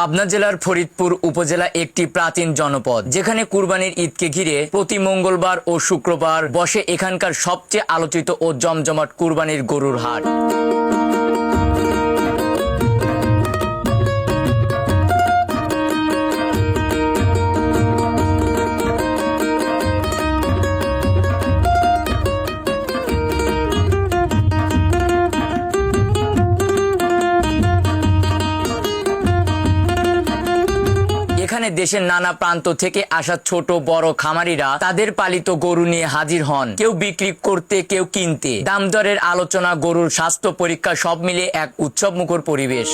পাবনা জেলার ফরিদপুর উপজেলা একটি প্রাচীন জনপদ, যেখানে কুরবানির ঈদকে ঘিরে প্রতি মঙ্গলবার ও শুক্রবার বসে এখানকার সবচেয়ে আলোচিত ও জমজমাট কুরবানির গরুর হাট। এখানে দেশের নানা প্রান্ত থেকে আসা ছোট, বড় খামারিরা তাদের পালিত গরু নিয়ে হাজির হন। কেউ বিক্রি করতে, কেউ কিনতে। দাম দরের আলোচনা, গরুর স্বাস্থ্য পরীক্ষা সব মিলে এক উৎসব মুখর পরিবেশ।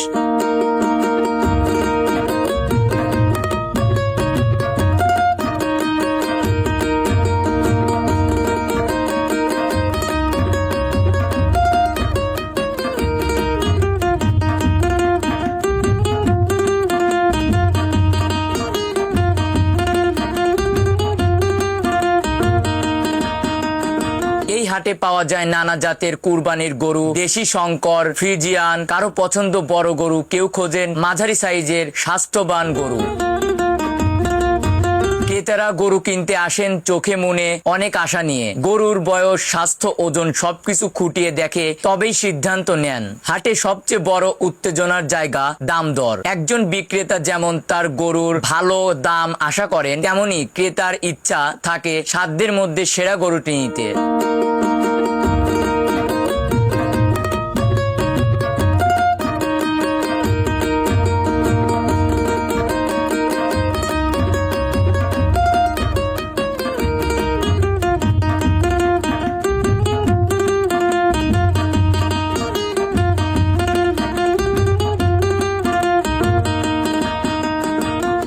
হাটে পাওয়া যায় নানা জাতের কুরবানির গরু। দেশি শঙ্কর, ফ্রিজিয়ান, কারও পছন্দ বড় গরু, কেউ খোঁজেন মাঝারি সাইজের স্বাস্থ্যবান গরু। ক্রেতারা গরু কিনতে আসেন চোখে মনে অনেক আশা নিয়ে। গরুর বয়স, স্বাস্থ্য, ওজন সবকিছু খুঁটিয়ে দেখে তবেই সিদ্ধান্ত নেন। হাটে সবচেয়ে বড় উত্তেজনার জায়গা দাম দর। একজন বিক্রেতা যেমন তার গরুর ভালো দাম আশা করেন, তেমনি ক্রেতার ইচ্ছা থাকে সাধ্যের মধ্যে সেরা গরুটি নিতে।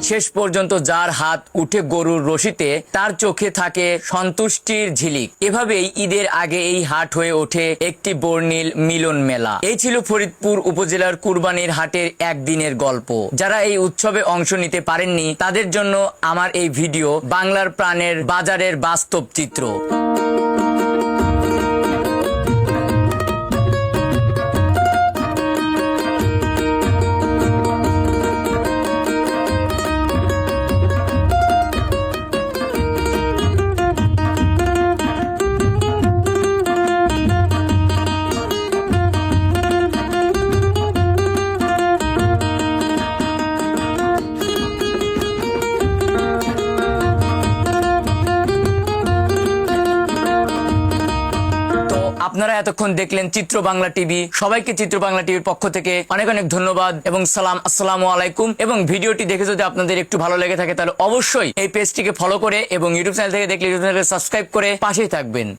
শেষ পর্যন্ত যার হাত উঠে গরুর রশিতে, তার চোখে থাকে সন্তুষ্টির ঝিলিক। এভাবেই ঈদের আগে এই হাট হয়ে ওঠে একটি বর্ণিল মিলন মেলা। এই ছিল ফরিদপুর উপজেলার কুরবানির হাটের একদিনের গল্প। যারা এই উৎসবে অংশ নিতে পারেননি, তাদের জন্য আমার এই ভিডিও বাংলার প্রাণের বাজারের বাস্তব চিত্র। আপনারা এতক্ষণ দেখলেন চিত্র বাংলা টিভি। সবাইকে চিত্র বাংলা টিভির পক্ষ থেকে অনেক অনেক ধন্যবাদ এবং সালাম, আসসালামু আলাইকুম। এবং ভিডিওটি দেখে যদি আপনাদের একটু ভালো লেগে থাকে, তাহলে অবশ্যই এই পেজটিকে ফলো করে এবং ইউটিউব চ্যানেল থেকে দেখলে ইউটিউব চ্যানেলকে সাবস্ক্রাইব করে পাশেই থাকবেন।